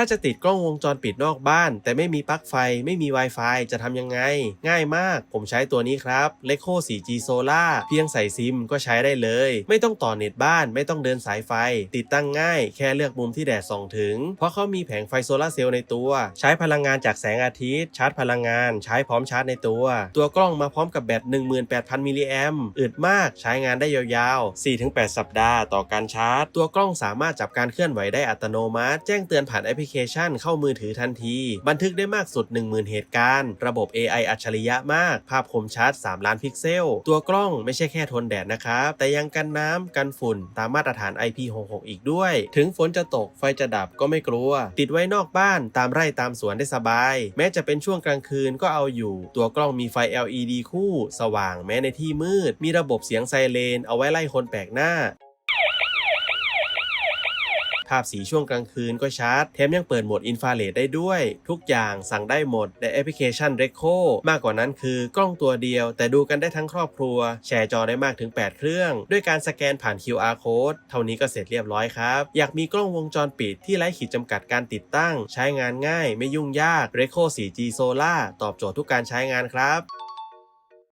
ถ้าจะติดกล้องวงจรปิดนอกบ้าน แต่ไม่มีปลั๊กไฟไม่มี Wi-Fi จะทำยังไง ง่ายมาก ผมใช้ตัวนี้ครับ l e c o 4G Solar เพียงใส่ซิมก็ใช้ได้เลย ไม่ต้องต่อเน็ตบ้าน ไม่ต้องเดินสายไฟ ติดตั้งง่าย แค่เลือกมุมที่แดดส่องถึง เพราะเขามีแผงไฟโซลาเซลล์ในตัว ใช้พลังงานจากแสงอาทิตย์ ชาร์จพลังงาน ใช้พร้อมชาร์จในตัว ตัวกล้องมาพร้อมกับแบต18,000มิลลิแอมอึดมากใช้งานได้ยาวๆ 4-8 สัปดาห์ต่อการชาร์จ ตัวกล้องสามารถจับการเคลื่อนไหวได้อัตโนมัติ แจ้งเตือนผ่านแอปพลิเคชันเข้ามือถือทันที บันทึกได้มากสุด 10,000 เหตุการณ์ ระบบ AI อัจฉริยะมาก ภาพคมชัด 3 ล้านพิกเซล ตัวกล้องไม่ใช่แค่ทนแดดนะครับ แต่ยังกันน้ำกันฝุ่น ตามมาตรฐาน IP66 อีกด้วย ถึงฝนจะตกไฟจะดับก็ไม่กลัว ติดไว้นอกบ้านตามไร่ตามสวนได้สบาย แม้จะเป็นช่วงกลางคืนก็เอาอยู่ ตัวกล้องมีไฟ LED คู่ สว่างแม้ในที่มืด มีระบบเสียงไซเรนเอาไว้ไล่คนแปลกหน้า ภาพสีช่วงกลางคืนก็ชัด แถมยังเปิดโหมดอินฟราเรดได้ด้วย ทุกอย่างสั่งได้หมดในแอปพลิเคชัน r e c o มากกว่านั้นคือกล้องตัวเดียว แต่ดูกันได้ทั้งครอบครัว แชร์จอได้มากถึง 8 เครื่อง ด้วยการสแกนผ่าน QR code เท่านี้ก็เสร็จเรียบร้อยครับ อยากมีกล้องวงจรปิดที่ไร้ขีดจำกัดการติดตั้ง ใช้งานง่าย ไม่ยุ่งยาก r e c o 4G Solar ตอบโจทย์ทุกการใช้งานครับ